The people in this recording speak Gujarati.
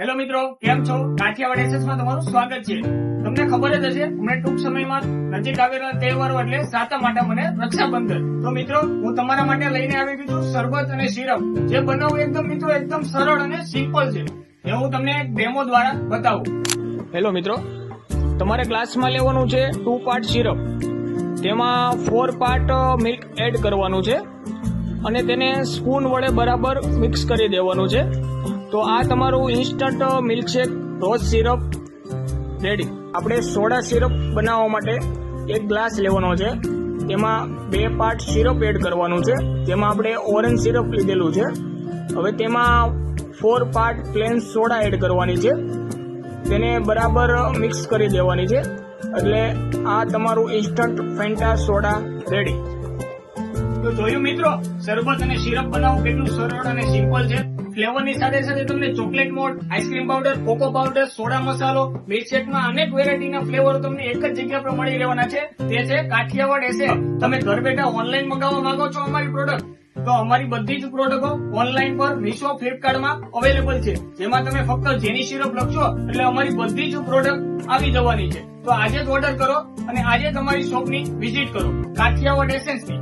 હેલો મિત્રો, કેમ છો? કાઠિયાવાડ એસએસમાં તમારું સ્વાગત છે. તમને ખબર જ હશે, હમણાં ટૂંક સમયમાં નજીક આવેલા તહેવારો એટલે સાતમ આઠમ અને રક્ષાબંધન. તો મિત્રો, હું તમારા માટે લઈને આવી છું શરબત અને સિરપ. જે બનાવવું એકદમ મિત્રો, એકદમ સરળ અને સિમ્પલ છે. એ હું તમને એક ડેમો દ્વારા બતાવું. હેલો મિત્રો, તમારે ગ્લાસમાં લેવાનું છે ટુ પાર્ટ સિરપ. તેમાં ફોર પાર્ટ મિલ્ક એડ કરવાનું છે અને તેને સ્પૂન વડે બરાબર મિક્સ કરી દેવાનું છે. તો આ તમારું instant milkshake rose syrup ready આપણે સોડા સિરપ બનાવવા માટે એક ગ્લાસ લેવાનો છે. તેમાં બે પાર્ટ સિરપ એડ કરવાનું છે. તેમાં આપણે ઓરેન્જ સિરપ લીધેલું છે. હવે તેમાં four part plain soda add કરવાની છે. તેને બરાબર મિક્સ કરી દેવાની છે. એટલે આ તમારું ઇન્સ્ટન્ટ ફેન્ટા સોડા રેડી તો જોયું મિત્રો? શરબત અને સિરપ બનાવવું કેટલું સરળ અને સિમ્પલ છે. ફ્લેવરની સાથે સાથે તમને chocolate mod ice cream powder cocoa powder soda મસાલો મિલ્કશેકમાં અનેક વેરાયટીના ફ્લેવર તમને એક જ જગ્યા પર મળી રહેવાના છે. તે છે કાઠિયાવાડ એસે તમે ઘર બેઠા ઓનલાઈન મંગાવવા માંગો છો અમારી પ્રોડક્ટ તો અમારી બધી જ પ્રોડક્ટો ઓનલાઈન પર મીશો ફ્લિપકાર્ટમાં અવેલેબલ છે. જેમાં તમે ફક્ત જેની સિરપ લખશો એટલે અમારી બધી જ પ્રોડક્ટ આવી જવાની છે. તો આજે જ ઓર્ડર કરો અને આજે તમારી શોપ શોપની વિઝિટ કરો. કાઠિયાવાડ એસેન્સની